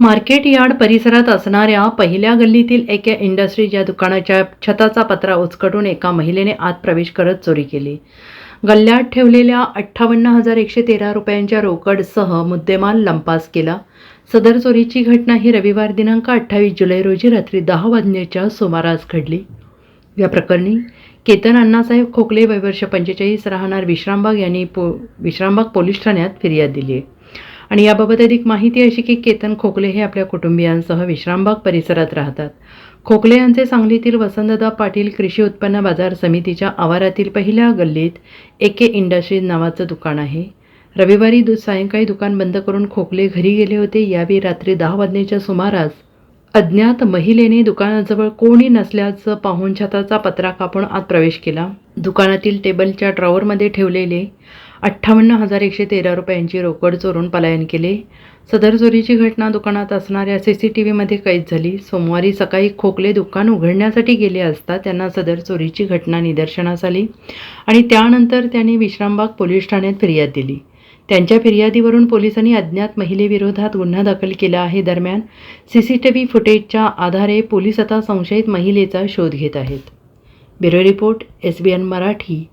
Market yard परिसरात असणाऱ्या पहिल्या गल्लीतील एका इंडस्ट्रीज या दुकानाच्या छताचा पत्रा उचकटून एका महिलेने आत प्रवेश करत चोरी केली. गल्ल्यात ठेवलेल्या अठ्ठावन्न हजार एकशे तेरा रुपयांच्या रोकडसह मुद्देमाल लंपास केला. सदर चोरीची घटना ही रविवार दिनांक अठ्ठावीस जुलै रोजी रात्री दहा वाजण्याच्या सुमारास घडली. या प्रकरणी केतन अण्णासाहेब खोकले वैवर्ष पंचेचाळीस राहणार विश्रामबाग यांनी पो विश्रामबाग पोलीस ठाण्यात फिर्याद दिली आहे. आणि याबाबत अधिक माहिती अशी की केतन खोकले हे आपल्या कुटुंबियांसह विश्रामबाग परिसरात राहतात. खोकले यांचे सांगलीतील वसंतदा पाटील कृषी उत्पन्न बाजार समितीच्या आवारातील पहिल्या गल्लीत एके इंडस्ट्रीज नावाचं दुकान आहे. रविवारी दु सायंकाळी दुकान बंद करून खोकले घरी गेले होते. यावेळी रात्री दहा वाजण्याच्या सुमारास अज्ञात महिलेने दुकानाजवळ कोणी नसल्याचं पाहून छताचा पत्रा कापून आत प्रवेश केला. दुकानातील टेबलच्या ड्रॉवरमध्ये ठेवलेले अठ्ठावन्न हजार एकशे तेरा रुपयांची रोकड चोरून पलायन केले. सदर चोरीची घटना दुकानात असणाऱ्या सी सी टी व्हीमध्ये कैद झाली. सोमवारी सकाळी खोकले दुकान उघडण्यासाठी गेले असता त्यांना सदर चोरीची घटना निदर्शनास आली आणि त्यानंतर त्यांनी विश्रामबाग पोलीस ठाण्यात फिर्याद दिली. त्यांच्या फिर्यादीवरून पोलिसांनी अज्ञात महिलेविरोधात गुन्हा दाखल केला आहे. दरम्यान सी सी टी व्ही फुटेजच्या आधारे पोलीस आता संशयित महिलेचा शोध घेत आहेत. Bureau report S B N Marathi.